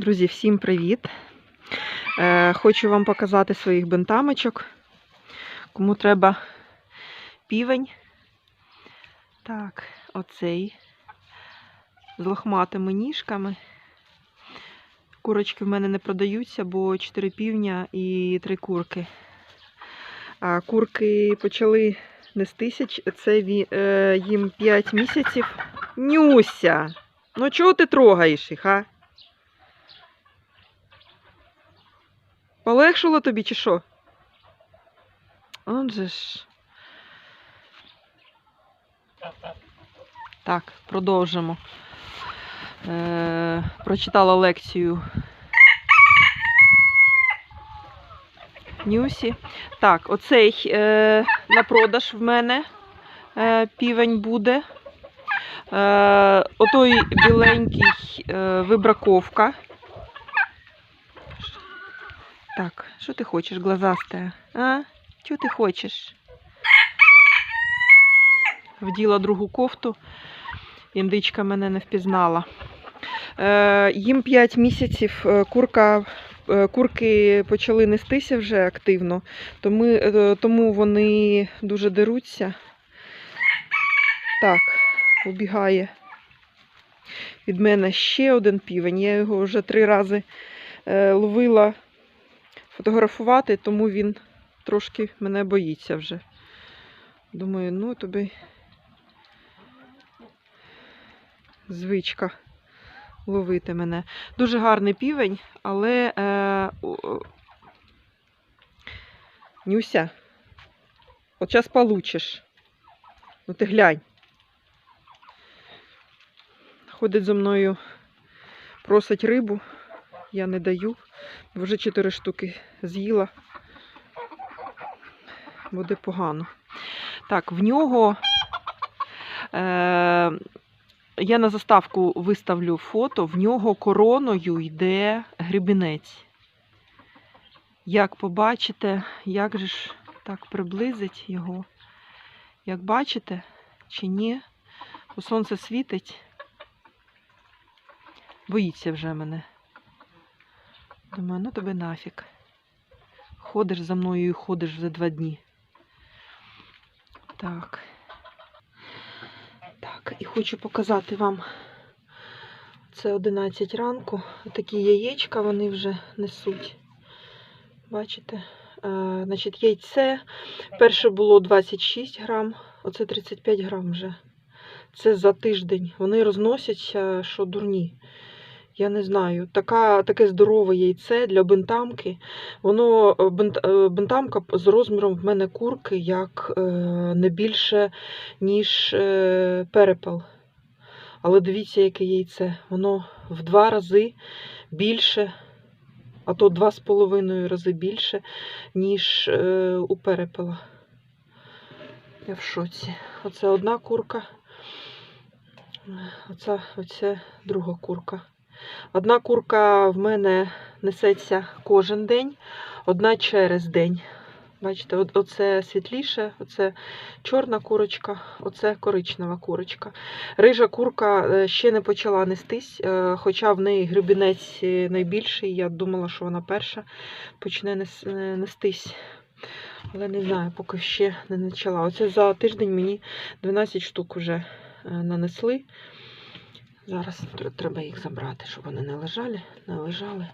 Друзі, всім привіт! Е, хочу вам показати своїх бентамочок. Кому треба півень. Так, оцей з лохматими ніжками. Курочки в мене не продаються, бо 4 півня і 3 курки. А курки почали нестися. Це е, їм 5 місяців. Нюся! Ну чого ти трогаєш їх, а? Полегшило тобі чи що? Он же ж. Так, продовжимо. Е, прочитала лекцію Нюсі. Так, оцей е, на продаж в мене е, півень буде. Е, отой біленький е, вибраковка. Так, що ти хочеш, глазастая? А? Що ти хочеш? Вділа другу кофту. Індичка мене не впізнала. Е, їм 5 місяців. е, Курка, е, курки почали нестися вже активно, тому, вони дуже деруться. Так, убігає від мене ще один півень. Я його вже три рази ловила фотографувати, тому він трошки мене боїться вже. Думаю, ну тобі звичка ловити мене. Дуже гарний півень, але е, о- Нюся, от зараз получиш. Ну ти глянь. Ходить зо мною, просить рибу, я не даю. Вже чотири штуки з'їла. Буде погано. Так, в нього е, я на заставку виставлю фото, в нього короною йде грибінець. Як побачите, як же ж так приблизить його? Як бачите чи ні? Сонце світить. Боїться вже мене. Думаю, ну тебе нафіг. Ходиш за мною і ходиш вже два дні. Так. Так, і хочу показати вам. Це 11 ранку. Такі яєчка вони вже несуть. Бачите? Е, значить, яйце. Перше було 26 грам, оце 35 грам вже. Це за тиждень. Вони розносяться, що дурні. Я не знаю. Така, таке здорове яйце для бентамки. Воно е, е, бентамка з розміром в мене курки як е, не більше, ніж перепел. Але дивіться, яке яйце. Воно в два рази більше, а то два з половиною рази більше, ніж у перепела. Я в шоці. Оце одна курка. Оце, оце друга курка. Одна курка в мене несеться кожен день, одна через день. Бачите, оце світліше, оце чорна курочка, оце коричнева курочка. Рижа курка е, ще не почала нестись, е, хоча в неї грибінець найбільший. Я думала, що вона перша почне е, нестись. Але не знаю, поки ще не почала. Оце за тиждень мені 12 штук вже нанесли. Зараз треба їх забрати, щоб вони не лежали, не лежали.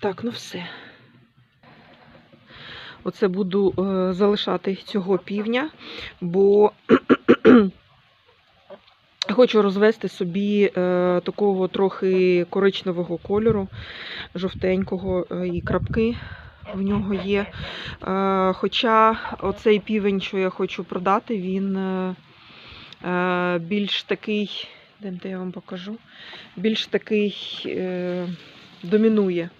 Так, ну все. Оце буду е, залишати цього півня, бо хочу розвести собі е, такого трохи коричневого кольору, жовтенького, е, і крапки в нього є. Хоча оцей півень, що я хочу продати, він більш такий, де я вам покажу, більш такий е, домінує